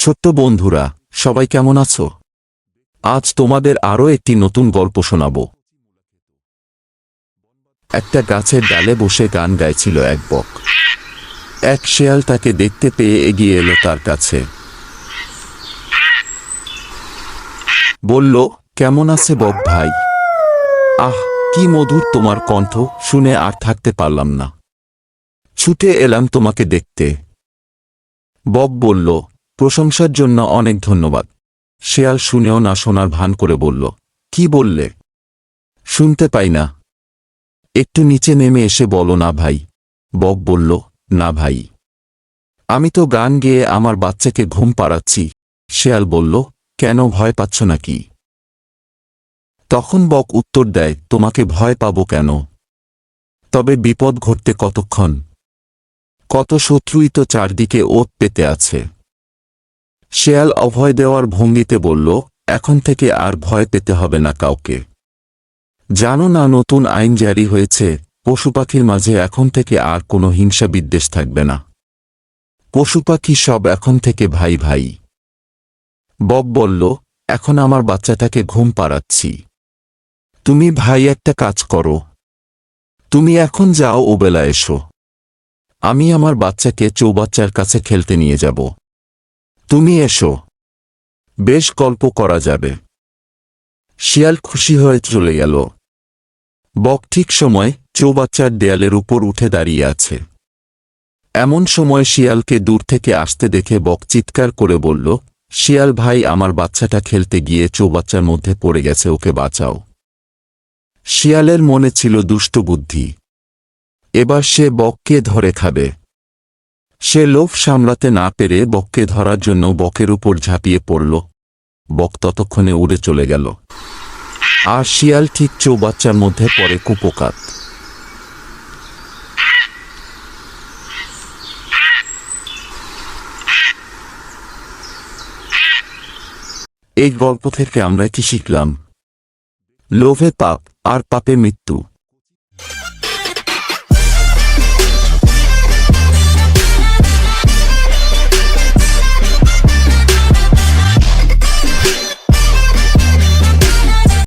ছোট্ট বন্ধুরা, সবাই কেমন আছো? আজ তোমাদের আরও একটি নতুন গল্প শোনাব। একটা গাছের ডালে বসে গান গাইছিল এক বক। এক শেয়াল তাকে দেখতে পেয়ে এগিয়ে এলো তার কাছে। বলল, কেমন আছে বক ভাই? আহ, কি মধুর তোমার কণ্ঠ, শুনে আর থাকতে পারলাম না। ছুটে এলাম তোমাকে দেখতে। বক বলল প্রশংসার জন্য অনেক ধন্যবাদ। শেয়াল শুনেও না শোনার ভান করে বলল, কি বললে? শুনতে পাই না। একটু নিচে নেমে এসে বলো না ভাই। বক বলল, না ভাই। আমি তো গান গেয়ে আমার বাচ্চাকে ঘুম পাড়াচ্ছি। শেয়াল বলল, কেন ভয় পাচ্ছ নাকি? তখন বক উত্তর দেয়, তোমাকে ভয় পাব কেন? তবে বিপদ ঘটতে কতক্ষণ? কত শত্রুই তো চারদিকে ওত পেতে আছে। শেয়াল অভয় দেওয়ার ভঙ্গিতে বলল, এখন থেকে আর ভয় পেতে হবে না কাউকে। জানো না নতুন আইন জারি হয়েছে, পশু পাখির মাঝে এখন থেকে আর কোনো হিংসা বিদ্বেষ থাকবে না। পশু পাখি সব এখন থেকে ভাই ভাই। বব বলল, এখন আমার বাচ্চাটাকে ঘুম পাড়াচ্ছি। তুমি ভাই একটা কাজ করো। তুমি এখন যাও ওবেলা এসো। আমি আমার বাচ্চাকে চৌবাচ্চার কাছে খেলতে নিয়ে যাব। তুমি এসো। বেশ গল্প করা যাবে। শিয়াল খুশি হয়ে চলে গেল। বক ঠিক সময় চৌবাচ্চার দেয়ালের উপর উঠে দাঁড়িয়ে আছে। এমন সময় শিয়ালকে দূর থেকে আসতে দেখে বক চিৎকার করে বলল, শিয়াল ভাই, আমার বাচ্চাটা খেলতে গিয়ে চৌবাচ্চার মধ্যে পড়ে গেছে, ওকে বাঁচাও। শিয়ালের মনে ছিল দুষ্ট বুদ্ধি। এবার সে বককে ধরে খাবে। সে লোভ সামলাতে না পেরে বককে ধরার জন্য বকের উপর ঝাঁপিয়ে পড়ল। বক ততক্ষণে উড়ে চলে গেল। আর শিয়াল ঠিক চৌবাচ্চার মধ্যে পড়ে কুপোকাত। এই গল্প থেকে আমরা কি শিখলাম? লোভে পাপ আর পাপে মৃত্যু।